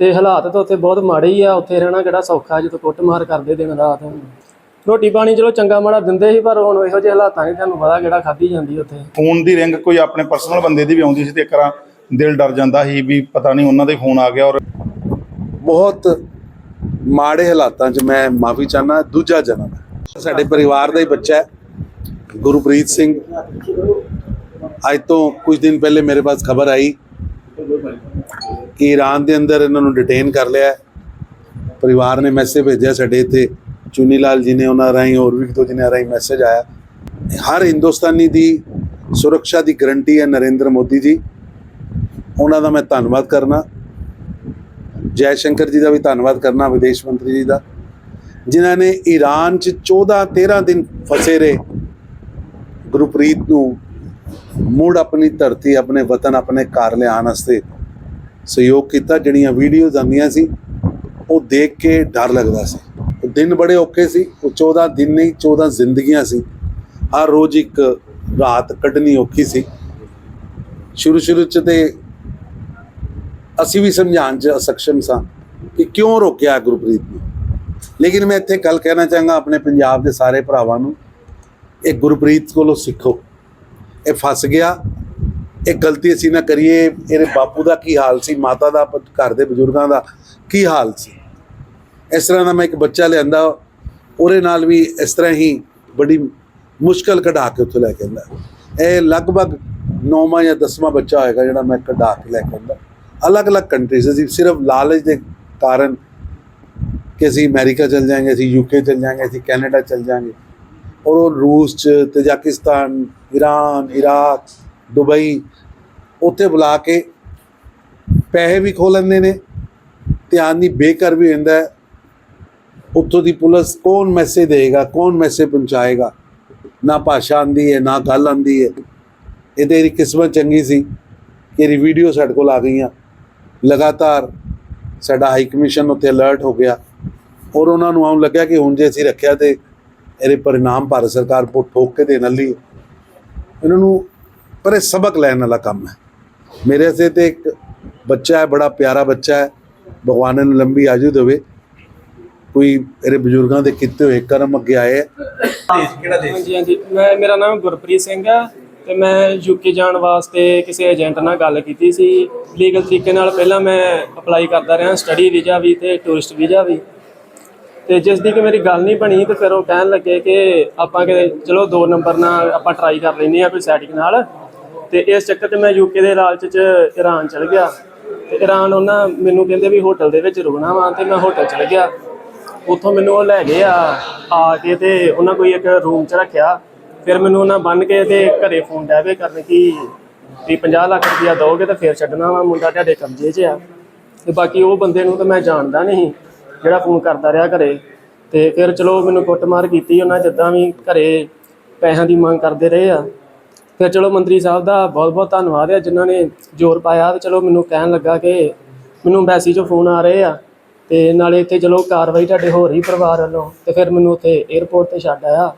ਤੇ ਹਾਲਾਤ ਤਾਂ ਉੱਥੇ ਬਹੁਤ ਮਾੜੇ ਹੀ ਆ ਉੱਥੇ ਰਹਿਣਾ ਕਿਹੜਾ ਸੌਖਾ ਜਦੋਂ ਕੁੱਟਮਾਰ ਕਰਦੇ ਦਿਨ ਰਾਤ। ਰੋਟੀ ਪਾਣੀ ਚਲੋ ਚੰਗਾ ਮਾੜਾ ਦਿੰਦੇ ਸੀ ਪਰ ਹੁਣ ਇਹੋ ਜਿਹੇ ਹਾਲਾਤਾਂ 'ਚ ਤੁਹਾਨੂੰ ਪਤਾ ਕਿਹੜਾ ਖਾਧੀ ਜਾਂਦੀ ਉੱਥੇ। ਫੋਨ ਦੀ ਰਿੰਗ ਕੋਈ ਆਪਣੇ ਪਰਸਨਲ ਬੰਦੇ ਦੀ ਵੀ ਆਉਂਦੀ ਸੀ ਤੇ ਇੱਕ ਵਾਰ ਦਿਲ ਡਰ ਜਾਂਦਾ ਸੀ ਵੀ ਪਤਾ ਨਹੀਂ ਉਹਨਾਂ ਦੇ ਫੋਨ ਆ ਗਿਆ ਔਰ ਬਹੁਤ ਮਾੜੇ ਹਾਲਾਤਾਂ 'ਚ ਮੈਂ ਮਾਫੀ ਚਾਹਨਾ ਦੂਜਾ ਜਨਮ ਹੈ। ਸਾਡੇ ਪਰਿਵਾਰ ਦਾ ਹੀ ਬੱਚਾ ਹੈ ਗੁਰਪ੍ਰੀਤ ਸਿੰਘ। ਅੱਜ ਤੋਂ ਕੁਝ ਦਿਨ ਪਹਿਲੇ ਮੇਰੇ ਪਾਸ ਖਬਰ ਆਈ ਈਰਾਨ ਦੇ ਅੰਦਰ ਇਹਨਾਂ ਨੂੰ ਡਿਟੇਨ ਕਰ ਲਿਆ ਪਰਿਵਾਰ ਨੇ ਮੈਸੇਜ ਭੇਜਿਆ ਸਾਡੇ ਇੱਥੇ। ਚੁਨੀ ਲਾਲ ਜੀ ਨੇ ਉਹਨਾਂ ਰਾਹੀਂ, ਹੋਰ ਵੀ ਦੋ ਜਿਹਨਾਂ ਰਾਹੀਂ ਮੈਸੇਜ ਆਇਆ। ਹਰ ਹਿੰਦੁਸਤਾਨੀ ਦੀ ਸੁਰੱਖਿਆ ਦੀ ਗਰੰਟੀ ਹੈ ਨਰਿੰਦਰ ਮੋਦੀ ਜੀ। ਉਹਨਾਂ ਦਾ ਮੈਂ ਧੰਨਵਾਦ ਕਰਨਾ। ਜੈ ਸ਼ੰਕਰ ਜੀ ਦਾ ਵੀ ਧੰਨਵਾਦ ਕਰਨਾ, ਵਿਦੇਸ਼ ਮੰਤਰੀ ਜੀ ਦਾ। ਜਿਨ੍ਹਾਂ ਨੇ ਈਰਾਨ 'ਚ 14 13 ਦਿਨ ਫਸੇ ਰਹੇ। ਗੁਰਪ੍ਰੀਤ ਨੂੰ ਮੁੜ ਆਪਣੀ ਧਰਤੀ, ਆਪਣੇ ਵਤਨ, ਆਪਣੇ ਘਰ ਲਿਆਉਣ ਵਾਸਤੇ ਸਹਿਯੋਗ ਕੀਤਾ, ਜਿਹੜੀਆਂ ਵੀਡੀਓਜ਼ ਆਉਂਦੀਆਂ ਸੀ, ਉਹ ਦੇਖ ਕੇ ਡਰ ਲੱਗਦਾ ਸੀ। ਉਹ ਦਿਨ ਬੜੇ ਔਖੇ ਸੀ, ਉਹ 14 ਦਿਨ ਨਹੀਂ 14 ਜ਼ਿੰਦਗੀਆਂ ਸੀ। ਹਰ ਰੋਜ਼ ਇੱਕ ਰਾਤ ਕੱਢਣੀ ਔਖੀ ਸੀ। ਸ਼ੁਰੂ ਸ਼ੁਰੂ 'ਚ ਤੇ ਅਸੀਂ ਵੀ ਸਮਝਾਉਣ 'ਚ ਅਸਕਸ਼ਮ ਸਾਂ ਕਿ ਕਿਉਂ ਰੋਕਿਆ ਗੁਰਪ੍ਰੀਤ ਨੂੰ। ਲੇਕਿਨ ਮੈਂ ਇੱਥੇ ਗੱਲ ਕਹਿਣਾ ਚਾਹਾਂਗਾ ਆਪਣੇ ਪੰਜਾਬ ਦੇ ਸਾਰੇ ਭਰਾਵਾਂ ਨੂੰ, ਇਹ ਗੁਰਪ੍ਰੀਤ ਕੋਲੋਂ ਸਿੱਖੋ। ਇਹ ਫਸ ਗਿਆ ਇਹ ਗਲਤੀ ਅਸੀਂ ਨਾ ਕਰੀਏ, ਇਹਦੇ ਬਾਪੂ ਦਾ ਕੀ ਹਾਲ ਸੀ, ਮਾਤਾ ਦਾ, ਘਰ ਦੇ ਬਜ਼ੁਰਗਾਂ ਦਾ ਕੀ ਹਾਲ ਸੀ? ਇਸ ਤਰ੍ਹਾਂ ਦਾ ਮੈਂ ਇੱਕ ਬੱਚਾ ਲਿਆਂਦਾ, ਉਹਦੇ ਨਾਲ ਵੀ ਇਸ ਤਰ੍ਹਾਂ ਹੀ ਬੜੀ ਮੁਸ਼ਕਲ ਕਢਾ ਕੇ ਉੱਥੇ ਲੈ ਕੇ ਆਂਦਾ। ਇਹ ਲਗਭਗ 9ਵਾਂ ਜਾਂ 10ਵਾਂ ਬੱਚਾ ਹੋਏਗਾ ਜਿਹੜਾ ਮੈਂ ਕਢਾ ਕੇ ਲੈ ਕੇ ਆਂਦਾ। ਅਲੱਗ-ਅਲੱਗ ਕੰਟਰੀਜ਼ ਅਸੀਂ ਸਿਰਫ ਲਾਲਚ ਦੇ ਕਾਰਨ ਕਿ ਅਸੀਂ ਅਮਰੀਕਾ ਚਲ ਜਾਾਂਗੇ ਅਸੀਂ ਯੂਕੇ ਚਲ ਜਾਾਂਗੇ ਅਸੀਂ ਕੈਨੇਡਾ ਚਲ ਜਾਾਂਗੇ ਔਰ ਉਹ ਰੂਸ ਚ, ਤਜਾਕਿਸਤਾਨ ਈਰਾਨ ਇਰਾਕ ਦੁਬਈ, ਉੱਥੇ ਬੁਲਾ ਕੇ ਪੈਸੇ ਵੀ ਖੋ ਲੈਂਦੇ ਨੇ, ਧਿਆਨ ਦੀ ਬੇਕਰ ਵੀ ਹੁੰਦਾ ਉੱਥੋਂ ਦੀ ਪੁਲਿਸ ਕੌਣ ਮੈਸੇਜ ਦੇਗਾ ਕੌਣ ਮੈਸੇਜ ਪਹੁੰਚਾਏਗਾ? ਨਾ ਭਾਸ਼ਾ ਆਂਦੀ ਹੈ, ਨਾ ਗੱਲ ਆਂਦੀ ਹੈ। ਇਹ ਤੇਰੀ ਕਿਸਮਤ ਚੰਗੀ ਸੀ ਕਿ ਇਹਦੀ ਵੀਡੀਓ ਸਾਡੇ ਕੋਲ ਆ ਗਈਆਂ। ਲਗਾਤਾਰ ਸਾਡਾ ਹਾਈ ਕਮਿਸ਼ਨ ਉੱਤੇ ਅਲਰਟ ਹੋ ਗਿਆ। ਔਰ ਉਹਨਾਂ ਨੂੰ ਆਉਂ ਲੱਗਿਆ ਕਿ ਹੁਣ ਜੇ ਅਸੀਂ ਰੱਖਿਆ ਤੇ ਇਹਦੇ ਪਰਿਣਾਮ ਭਾਰਤ ਸਰਕਾਰ ਪੋ ਠੋਕ ਕੇ ਦੇਣ ਵਾਲੀ ਇਹਨਾਂ ਨੂੰ ਪਰ ਇਹ ਸਬਕ ਲੈਣ ਵਾਲਾ ਕੰਮ ਹੈ। ਮੇਰੇ ਸੇ ਤੇ ਇੱਕ ਬੱਚਾ ਹੈ ਬੜਾ ਪਿਆਰਾ ਬੱਚਾ ਹੈ। ਭਗਵਾਨ ਨੂੰ ਲੰਬੀ ਆਜੂ ਦੇਵੇ। ਕੋਈ ਇਹਦੇ ਬਜ਼ੁਰਗਾਂ ਦੇ ਕੀਤੇ ਹੋਏ ਕਰਮ ਅੱਗੇ ਆਏ। ਹਾਂਜੀ ਹਾਂਜੀ। ਮੈਂ ਮੇਰਾ ਨਾਮ ਗੁਰਪ੍ਰੀਤ ਸਿੰਘ ਆ ਤੇ ਮੈਂ ਯੂਕੇ ਜਾਣ ਵਾਸਤੇ ਕਿਸੇ ਏਜੰਟ ਨਾਲ ਗੱਲ ਕੀਤੀ ਸੀ। ਲੀਗਲ ਤਰੀਕੇ ਨਾਲ ਪਹਿਲਾਂ ਮੈਂ ਅਪਲਾਈ ਕਰਦਾ ਰਿਹਾ ਸਟੱਡੀ ਵੀਜ਼ਾ ਵੀ ਤੇ ਟੂਰਿਸਟ ਵੀਜ਼ਾ ਵੀ। ਤੇ ਜਿਸ ਦੀ ਕਿ ਮੇਰੀ ਗੱਲ ਨਹੀਂ ਬਣੀ ਤੇ ਫਿਰ ਉਹ ਕਹਿਣ ਲੱਗੇ ਕਿ ਆਪਾਂ ਕਿ ਚਲੋ ਦੋ ਨੰਬਰ ਨਾਲ ਆਪਾਂ ਟਰਾਈ ਕਰ ਲੈਂਦੇ ਆ ਕੋਈ ਸੈਟਿੰਗ ਨਾਲ। ਤੇ ਇਸ ਚੱਕਰ 'ਚ ਮੈਂ ਯੂਕੇ ਦੇ ਲਾਲਚ 'ਚ ਈਰਾਨ ਚਲ ਗਿਆ। ਤੇ ਈਰਾਨ ਉਹਨਾਂ ਮੈਨੂੰ ਕਹਿੰਦੇ ਵੀ ਹੋਟਲ ਦੇ ਵਿੱਚ ਰੁਕਣਾ ਵਾ ਤੇ ਮੈਂ ਹੋਟਲ ਚਲ ਗਿਆ। ਉੱਥੋਂ ਮੈਨੂੰ ਉਹ ਲੈ ਗਏ ਆ ਆ ਕੇ ਤੇ ਉਹਨਾਂ ਕੋਈ ਇੱਕ ਰੂਮ 'ਚ ਰੱਖਿਆ। ਫਿਰ ਮੈਨੂੰ ਉਹਨਾਂ ਬੰਨ ਕੇ ਤੇ ਘਰੇ ਫੋਨ ਡੈਵੇ ਕਰਨ ਕਿ ਵੀ 50 ਲੱਖ ਰੁਪਇਆ ਦੋਗੇ ਤਾਂ ਫਿਰ ਛੱਡਣਾ ਵਾ, ਮੁੰਡਾ ਤੁਹਾਡੇ ਕਬਜ਼ੇ 'ਚ ਆ। ਤੇ ਬਾਕੀ ਉਹ ਬੰਦੇ ਨੂੰ ਤਾਂ ਮੈਂ ਜਾਣਦਾ ਨਹੀਂ ਜਿਹੜਾ ਫੋਨ ਕਰਦਾ ਰਿਹਾ ਘਰੇ। ਤੇ ਫਿਰ ਚਲੋ ਮੈਨੂੰ ਕੁੱਟਮਾਰ ਕੀਤੀ ਉਹਨਾਂ ਜਿੱਦਾਂ ਵੀ ਘਰੇ ਪੈਸਿਆਂ ਦੀ ਮੰਗ ਕਰਦੇ ਰਹੇ ਆ। ਫਿਰ ਚਲੋ ਮੰਤਰੀ ਸਾਹਿਬ ਦਾ ਬਹੁਤ ਬਹੁਤ ਧੰਨਵਾਦ ਹੈ ਜਿਨ੍ਹਾਂ ਨੇ ਜ਼ੋਰ ਪਾਇਆ ਤੇ ਚਲੋ ਮੈਨੂੰ ਕਹਿਣ ਲੱਗਾ ਕਿ ਮੈਨੂੰ ਐਮਬੈਸੀ 'ਚੋਂ ਫੋਨ ਆ ਰਹੇ ਆ ਤੇ ਨਾਲੇ ਇੱਥੇ ਚਲੋ ਕਾਰਵਾਈ ਤੁਹਾਡੇ ਹੋ ਰਹੀ ਪਰਿਵਾਰ ਵੱਲੋਂ ਤੇ ਫਿਰ ਮੈਨੂੰ ਉੱਥੇ 에ਅਰਪੋਰਟ ਤੇ ਛੱਡ ਆਇਆ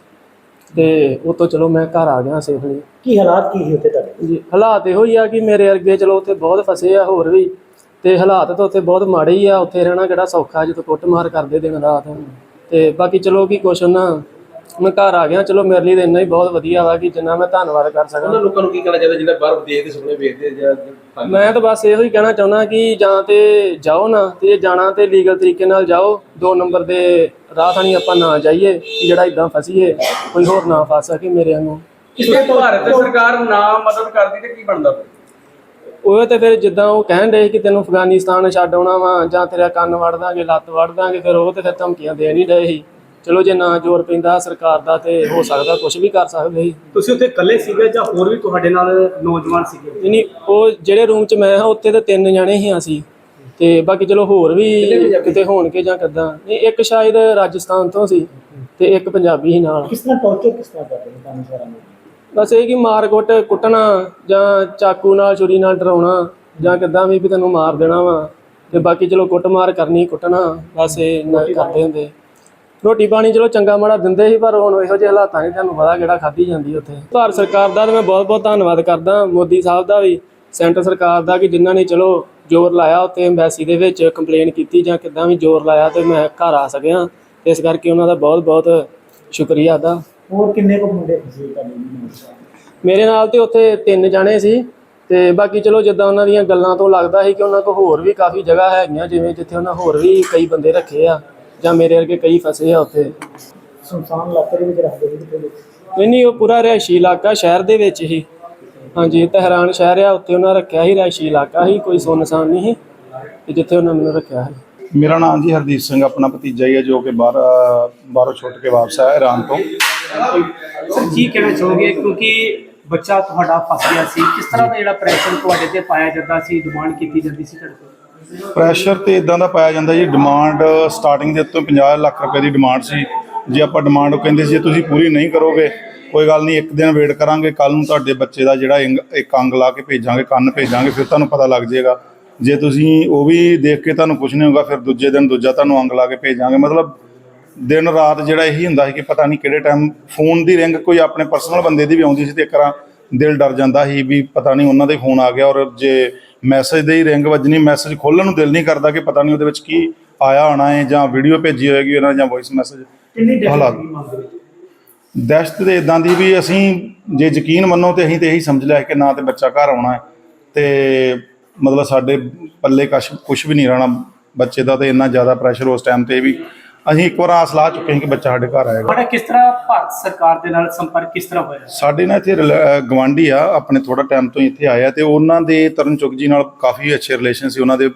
ਤੇ ਉਤੋਂ ਚਲੋ ਮੈਂ ਘਰ ਆ ਗਿਆ ਸੇਫਲੀ ਕੀ ਹਾਲਾਤ ਕੀ ਸੀ ਉੱਥੇ ਤੁਹਾਡੇ? ਜੀ ਹਾਲਾਤ ਇਹੋ ਹੀ ਆ ਕਿ ਮੇਰੇ ਅਰਗੇ ਚਲੋ ਉੱਥੇ ਬਹੁਤ ਫਸੇ ਆ ਹੋਰ ਵੀ ਤੇ ਹਾਲਾਤ ਤਾਂ ਉੱਥੇ ਬਹੁਤ ਮਾੜੇ ਹੀ ਆ ਉੱਥੇ ਰਹਿਣਾ ਕਿਹੜਾ ਸੌਖਾ ਜਦੋਂ ਕੁੱਟਮਾਰ ਕਰਦੇ ਦਿਨ ਰਾਤ। ਤੇ ਬਾਕੀ ਚਲੋ ਕੀ ਕੁਛ ਨਾ ਮੈਂ ਘਰ ਆ ਗਿਆ ਚਲੋ ਮੇਰੇ ਲਈ ਤਾਂ ਇੰਨਾ ਹੀ ਬਹੁਤ ਵਧੀਆ ਵਾ ਕਿ ਜਿੰਨਾ ਮੈਂ ਧੰਨਵਾਦ ਕਰ ਸਕਾਂ। ਉਹਨਾਂ ਲੋਕਾਂ ਨੂੰ ਕੀ ਕਹਿਣਾ ਚਾਹੀਦਾ ਜਿਹੜੇ ਬਾਹਰ ਵਿਦੇਸ਼ ਦੇ ਸੁਪਨੇ ਵੇਖਦੇ ਜਾਂ ਮੈਂ ਤਾਂ ਬਸ ਇਹੋ ਹੀ ਕਹਿਣਾ ਚਾਹੁੰਦਾ ਕਿ ਜਾਂ ਤੇ ਜਾਓ ਨਾ ਤੇ ਜੇ ਜਾਣਾ ਤੇ ਲੀਗਲ ਤਰੀਕੇ ਨਾਲ ਜਾਓ ਦੋ ਨੰਬਰ ਦੇ ਰਾਹ ਥਾਣੀ ਆਪਾਂ ਨਾ ਜਾਈਏ ਕਿ ਜਿਹੜਾ ਇਦਾਂ ਫਸੀਏ ਕੋਈ ਹੋਰ ਨਾ ਫਸ ਸਕੇ ਮੇਰੇ ਵਾਂਗੂ। ਕਿਸੇ ਭਾਰਤ ਸਰਕਾਰ ਨਾ ਮਦਦ ਕਰਦੀ ਤੇ ਕੀ ਬਣਦਾ? ਉਹ ਤੇ ਫਿਰ ਜਿੱਦਾਂ ਉਹ ਕਹਿਣ ਰਹੇ ਕਿ ਤੈਨੂੰ ਅਫਗਾਨਿਸਤਾਨ ਛੱਡ ਆਉਣਾ ਵਾ ਜਾਂ ਤੇਰਾ ਕੰਨ ਵੜ ਦਾਂਗੇ ਲੱਤ ਵੜ ਦਾਂਗੇ ਫਿਰ ਉਹ ਤੇ ਫਿਰ ਧਮਕੀਆਂ ਦੇ ਨਹੀਂ ਰਹੇ ਸੀ। ਚਲੋ ਜੇ ਨਾ ਜ਼ੋਰ ਪੈਂਦਾ ਸਰਕਾਰ ਦਾ ਤੇ ਹੋ ਸਕਦਾ ਕੁਝ ਵੀ ਕਰ ਸਕਦੇ ਸੀ। ਤੁਸੀਂ ਉੱਥੇ ਇਕੱਲੇ ਸੀਗੇ ਜਾਂ ਹੋਰ ਵੀ ਤੁਹਾਡੇ ਨਾਲ ਨੌਜਵਾਨ ਸੀਗੇ? ਨਹੀਂ, ਨਹੀਂ ਉਹ ਜਿਹੜੇ ਰੂਮ 'ਚ ਮੈਂ ਹਾਂ ਉੱਥੇ ਤੇ ਤਿੰਨ ਜਣੇ ਹੀ ਅਸੀਂ। ਤੇ ਬਾਕੀ ਚਲੋ ਹੋਰ ਵੀ ਕਿਤੇ ਹੋਣਗੇ ਜਾਂ ਕਿੱਦਾਂ। ਨਹੀਂ ਇੱਕ ਸ਼ਾਇਦ ਰਾਜਸਥਾਨ ਤੋਂ ਸੀ ਤੇ ਇੱਕ ਪੰਜਾਬੀ ਸੀ ਨਾਲ। ਕਿਸ ਤਰ੍ਹਾਂ ਟੌਰਚਰ ਕਿਸ ਤਰ੍ਹਾਂ ਕਰਦੇ ਨੇ ਤੁਹਾਨੂੰ ਸਾਰਾ ਨੂੰ ਬਸ ਇਹ ਕਿ ਮਾਰ ਕੁੱਟ ਕੁੱਟਣਾ ਜਾਂ ਚਾਕੂ ਨਾਲ ਛੁਰੀ ਨਾਲ ਡਰਾਉਣਾ ਜਾਂ ਕਿੱਦਾਂ ਵੀ ਵੀ ਤੈਨੂੰ ਮਾਰ ਦੇਣਾ ਵਾ। ਤੇ ਬਾਕੀ ਚਲੋ ਕੁੱਟ ਮਾਰ ਕਰਨੀ ਕੁੱਟਣਾ ਬਸ ਇਹ ਹੀ ਕਰਦੇ ਹੁੰਦੇ। ਰੋਟੀ ਪਾਣੀ ਚਲੋ ਚੰਗਾ ਮਾੜਾ ਦਿੰਦੇ ਸੀ ਪਰ ਹੁਣ ਇਹੋ ਜਿਹੇ ਹਾਲਾਤਾਂ 'ਚ ਤੁਹਾਨੂੰ ਪਤਾ ਕਿਹੜਾ ਖਾਧੀ ਜਾਂਦੀ ਉੱਥੇ। ਭਾਰਤ ਸਰਕਾਰ ਦਾ ਤਾਂ ਮੈਂ ਬਹੁਤ ਬਹੁਤ ਧੰਨਵਾਦ ਕਰਦਾ ਮੋਦੀ ਸਾਹਿਬ ਦਾ ਵੀ ਸੈਂਟਰ ਸਰਕਾਰ ਦਾ ਕਿ ਜਿਨ੍ਹਾਂ ਨੇ ਚਲੋ ਜ਼ੋਰ ਲਾਇਆ ਉੱਥੇ ਐਮਬੈਸੀ ਦੇ ਵਿੱਚ ਕੰਪਲੇਨ ਕੀਤੀ ਜਾਂ ਕਿੱਦਾਂ ਵੀ ਜ਼ੋਰ ਲਾਇਆ ਤੇ ਮੈਂ ਘਰ ਆ ਸਕਿਆ। ਇਸ ਕਰਕੇ ਉਹਨਾਂ ਦਾ ਬਹੁਤ ਬਹੁਤ ਸ਼ੁਕਰੀਆ ਅਦਾ। ਹੋਰ ਕਿੰਨੇ ਕੁ ਮੁੰਡੇ ਫਸੇ ਤੁਹਾਡੇ ਮੇਰੇ ਨਾਲ ਤੇ ਉੱਥੇ ਤਿੰਨ ਜਾਣੇ ਸੀ ਤੇ ਬਾਕੀ ਚਲੋ ਜਿੱਦਾਂ ਉਹਨਾਂ ਦੀਆਂ ਗੱਲਾਂ ਤੋਂ ਲੱਗਦਾ ਸੀ ਕਿ ਉਹਨਾਂ ਕੋਲ ਹੋਰ ਵੀ ਕਾਫੀ ਜਗ੍ਹਾ ਹੈਗੀਆਂ ਜਿਵੇਂ ਜਿੱਥੇ ਉਹਨਾਂ ਹੋਰ ਵੀ ਕਈ ਬੰਦੇ ਰੱਖੇ ਆ। ਜਾਂ ਮੇਰੇ ਵਰਗੇ ਕਈ ਫਸੇ ਆ ਉੱਥੇ। ਸੁਨਸਾਨ ਇਲਾਕੇ ਦੇ ਵਿੱਚ ਰੱਖਦੇ ਸੀ ਪੁਲਿਸ ਨਹੀਂ ਨਹੀਂ ਉਹ ਪੂਰਾ ਰਿਹਾਇਸ਼ੀ ਇਲਾਕਾ ਸ਼ਹਿਰ ਦੇ ਵਿੱਚ ਹੀ। ਹਾਂਜੀ ਤਹਿਰਾਨ ਸ਼ਹਿਰ ਆ ਉੱਥੇ ਉਹਨਾਂ ਰੱਖਿਆ ਸੀ ਰਿਹਾਇਸ਼ੀ ਇਲਾਕਾ ਹੀ ਕੋਈ ਸੁੰਨਸਾਨ ਨਹੀਂ ਸੀ ਤੇ ਜਿੱਥੇ ਉਹਨਾਂ ਮੈਨੂੰ ਰੱਖਿਆ ਸੀ। ਮੇਰਾ ਨਾਮ ਜੀ ਹਰਦੀਪ ਸਿੰਘ ਆਪਣਾ ਭਤੀਜਾ ਹੀ ਹੈ ਜੋ ਕਿ ਬਾਹਰ ਬਾਹਰੋਂ ਛੁੱਟ ਕੇ ਵਾਪਸ ਆਇਆ ਇਰਾਨ ਤੋਂ। ਸਰ ਕੀ ਕਹਿਣਾ ਚਾਹੋਗੇ? ਕਿਉਂਕਿ ਬੱਚਾ ਤੁਹਾਡਾ ਫਸ ਗਿਆ ਸੀ ਕਿਸ ਤਰ੍ਹਾਂ ਦਾ ਜਿਹੜਾ ਪ੍ਰੈਸ਼ਰ ਤੁਹਾਡੇ ਤੇ ਪਾਇਆ ਜਾਂਦਾ ਸੀ ਡਿਮਾਂਡ ਕੀਤੀ ਜਾਂਦੀ ਸੀ ਤੁਹਾਡੇ ਤੋਂ ਪ੍ਰੈਸ਼ਰ ਤੇ ਇਦਾਂ ਦਾ ਪਾਇਆ ਜਾਂਦਾ ਜੀ ਡਿਮਾਂਡ ਸਟਾਰਟਿੰਗ ਦੇ ਉੱਤੋਂ 50 ਲੱਖ ਰੁਪਏ ਦੀ ਡਿਮਾਂਡ ਸੀ। ਜੇ ਆਪਾਂ ਡਿਮਾਂਡ ਉਹ ਕਹਿੰਦੇ ਸੀ, ਜੇ ਤੁਸੀਂ ਪੂਰੀ ਨਹੀਂ ਕਰੋਗੇ, ਕੋਈ ਗੱਲ ਨਹੀਂ, ਇੱਕ ਦਿਨ ਵੇਟ ਕਰਾਂਗੇ ਕੱਲ ਨੂੰ ਤੁਹਾਡੇ ਬੱਚੇ ਦਾ ਜਿਹੜਾ ਇੰਗ- ਇੱਕ ਅੰਗ ਲਾ ਕੇ ਭੇਜਾਂਗੇ, ਕੰਨ ਭੇਜਾਂਗੇ, ਫਿਰ ਤੁਹਾਨੂੰ ਪਤਾ ਲੱਗ ਜਾਏਗਾ। ਜੇ ਤੁਸੀਂ ਉਹ ਵੀ ਦੇਖ ਕੇ ਤੁਹਾਨੂੰ ਕੁਝ ਨਹੀਂ ਹੋਗਾ ਫਿਰ ਦੂਜੇ ਦਿਨ ਦੂਜਾ ਤੁਹਾਨੂੰ ਅੰਗ ਲਾ ਕੇ ਭੇਜਾਂਗੇ। ਮਤਲਬ ਦਿਨ ਰਾਤ ਜਿਹੜਾ ਇਹੀ ਹੁੰਦਾ ਸੀ ਕਿ ਪਤਾ ਨਹੀਂ ਕਿਹੜੇ ਟਾਈਮ ਫੋਨ ਦੀ ਰਿੰਗ ਕੋਈ ਆਪਣੇ ਪਰਸਨਲ ਬੰਦੇ ਦੀ ਵੀ ਆਉਂਦੀ ਸੀ ਤੇ ਇੱਕ ਵਾਰ ਦਿਲ ਡਰ ਜਾਂਦਾ ਸੀ ਵੀ ਪਤਾ ਨਹੀਂ ਉਹਨਾਂ ਦੇ ਫੋਨ ਆ ਗਿਆ ਔਰ ਜੇ ਮੈਸੇਜ ਦੇ ਹੀ ਰਿੰਗ ਵੱਜਣੀ ਮੈਸੇਜ ਖੋਲ੍ਹਣ ਨੂੰ ਦਿਲ ਨਹੀਂ ਕਰਦਾ ਕਿ ਪਤਾ ਨਹੀਂ ਉਹਦੇ ਵਿੱਚ ਕੀ ਆਇਆ ਹੋਣਾ ਹੈ ਜਾਂ ਵੀਡੀਓ ਭੇਜੀ ਹੋਏਗੀ ਉਹਨਾਂ ਜਾਂ ਵੌਇਸ ਮੈਸੇਜ ਕਿੰਨੀ ਹਾਲਾਤ। ਦਹਿਸ਼ਤ ਦੇ ਇਦਾਂ ਦੀ ਵੀ ਅਸੀਂ ਜੇ ਯਕੀਨ ਮੰਨੋ ਤੇ ਅਸੀਂ ਤੇ ਇਹੀ ਸਮਝ ਲਿਆ ਕਿ ਨਾ ਤੇ ਬੱਚਾ ਘਰ ਆਉਣਾ ਹੈ ਤੇ ਮਤਲਬ ਸਾਡੇ ਪੱਲੇ ਕਸ਼ ਕੁਝ ਵੀ ਨਹੀਂ ਰਹਿਣਾ ਬੱਚੇ ਦਾ ਤੇ ਇੰਨਾ ਜ਼ਿਆਦਾ ਪ੍ਰੈਸ਼ਰ ਉਸ ਟਾਈਮ ਤੇ ਵੀ ਅਸੀਂ ਇੱਕ ਵਾਰ ਆਸ ਲਾ ਚੁੱਕੇ ਹਾਂ ਕਿ ਬੱਚਾ ਸਾਡੇ ਘਰ ਆਏਗਾ। ਤੁਹਾਡਾ ਕਿਸ ਤਰ੍ਹਾਂ ਭਾਰਤ ਸਰਕਾਰ ਦੇ ਨਾਲ ਸੰਪਰਕ ਕਿਸ ਤਰ੍ਹਾਂ ਹੋਇਆ? ਸਾਡੇ ਨਾਲ ਇੱਥੇ ਗਵਾਂਢੀ ਆ ਆਪਣੇ ਥੋੜਾ ਟਾਈਮ ਤੋਂ ਹੀ ਇੱਥੇ ਆਇਆ ਤੇ ਉਹਨਾਂ ਦੇ ਤਰਨ ਚੁਗ ਜੀ ਨਾਲ ਕਾਫੀ ਅੱਛੇ ਰਿਲੇਸ਼ਨ ਸੀ ਉਹਨਾਂ ਦੇ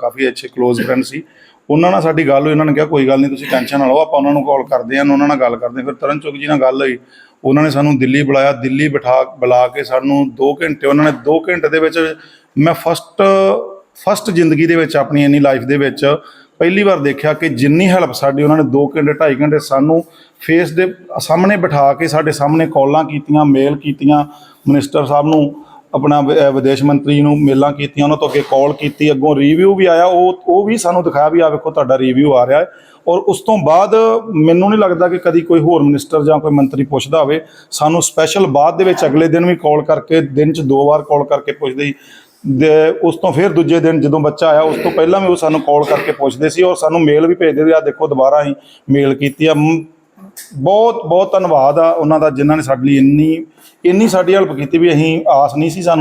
ਕਾਫੀ ਅੱਛੇ ক্লোਜ਼ ਫਰੈਂਡ ਸੀ। ਉਹਨਾਂ ਨਾਲ ਸਾਡੀ ਗੱਲ ਹੋਈ ਉਹਨਾਂ ਨੇ ਕਿਹਾ ਕੋਈ ਗੱਲ ਨਹੀਂ ਤੁਸੀਂ ਟੈਨਸ਼ਨ ਨਾ ਲਓ ਆਪਾਂ ਉਹਨਾਂ ਨੂੰ ਕਾਲ ਕਰਦੇ ਆਂ ਉਹਨਾਂ ਨਾਲ ਗੱਲ ਕਰਦੇ ਹਾਂ। ਫਿਰ ਤਰਨ ਚੁਗ ਜੀ ਨਾਲ ਗੱਲ ਹੋਈ। ਉਹਨਾਂ ਨੇ ਸਾਨੂੰ ਦਿੱਲੀ ਬੁਲਾਇਆ ਦਿੱਲੀ ਬਿਠਾ ਬੁਲਾ ਕੇ ਸਾਨੂੰ 2 ਘੰਟੇ ਉਹਨਾਂ ਨੇ 2 ਘੰਟੇ ਦੇ ਵਿੱਚ ਮੈਂ ਫਸਟ ਫਸਟ ਜ਼ਿੰਦਗੀ ਦੇ ਵਿੱਚ ਆਪਣੀ ਇੰਨੀ ਲਾਈਫ ਦੇ ਵਿੱਚ ਪਹਿਲੀ ਵਾਰ ਦੇਖਿਆ ਕਿ ਜਿੰਨੀ ਹੈਲਪ ਸਾਡੀ ਉਹਨਾਂ ਨੇ 2 ਘੰਟੇ 2.5 ਘੰਟੇ ਸਾਨੂੰ ਫੇਸ ਦੇ ਸਾਹਮਣੇ ਬਿਠਾ ਕੇ ਸਾਡੇ ਸਾਹਮਣੇ ਕਾਲਾਂ ਕੀਤੀਆਂ ਮੇਲ ਕੀਤੀਆਂ ਮਿਨਿਸਟਰ ਸਾਹਿਬ ਨੂੰ, ਆਪਣਾ ਵਿਦੇਸ਼ ਮੰਤਰੀ ਨੂੰ ਮੇਲਾਂ ਕੀਤੀਆਂ, ਉਹਨਾਂ ਤੋਂ ਅੱਗੇ ਕਾਲ ਕੀਤੀ, ਅੱਗੋਂ ਰਿਵਿਊ ਵੀ ਆਇਆ, ਉਹ ਉਹ ਵੀ ਸਾਨੂੰ ਦਿਖਾਇਆ ਵੀ ਆ ਵੇਖੋ ਤੁਹਾਡਾ ਰਿਵਿਊ ਆ ਰਿਹਾ ਹੈ। ਔਰ ਉਸ ਤੋਂ ਬਾਅਦ ਮੈਨੂੰ ਨਹੀਂ ਲੱਗਦਾ ਕਿ ਕਦੀ ਕੋਈ ਹੋਰ ਮਿਨਿਸਟਰ ਜਾਂ ਕੋਈ ਮੰਤਰੀ ਪੁੱਛਦਾ ਹੋਵੇ, ਸਾਨੂੰ ਸਪੈਸ਼ਲ ਬਾਅਦ ਦੇ ਵਿੱਚ ਅਗਲੇ ਦਿਨ ਵੀ ਕਾਲ ਕਰਕੇ, ਦਿਨ 'ਚ ਦੋ ਵਾਰ ਕਾਲ ਕਰਕੇ ਪੁੱਛਦੇ ਦੇ ਉਸ ਤੋਂ ਫਿਰ ਦੂਜੇ ਦਿਨ ਜਦੋਂ ਬੱਚਾ ਆਇਆ, ਉਸ ਤੋਂ ਪਹਿਲਾਂ ਵੀ ਉਹ ਸਾਨੂੰ ਕਾਲ ਕਰਕੇ ਪੁੱਛਦੇ ਸੀ ਔਰ ਸਾਨੂੰ ਮੇਲ ਵੀ ਭੇਜਦੇ ਸੀ ਆ ਦੇਖੋ ਦੁਬਾਰਾ ਹੀ ਮੇਲ ਕੀਤੀ ਆ। ਮ- ਬਹੁਤ ਬਹੁਤ ਧੰਨਵਾਦ ਆ ਉਹਨਾਂ ਦਾ ਜਿਨ੍ਹਾਂ ਨੇ ਸਾਡੇ ਲਈ ਇੰਨੀ ਇੰਨੀ ਸਾਡੀ ਹੈਲਪ ਕੀਤੀ ਵੀ ਅਸੀਂ ਆਸ ਨਹੀਂ ਸੀ ਸਾਨੂੰ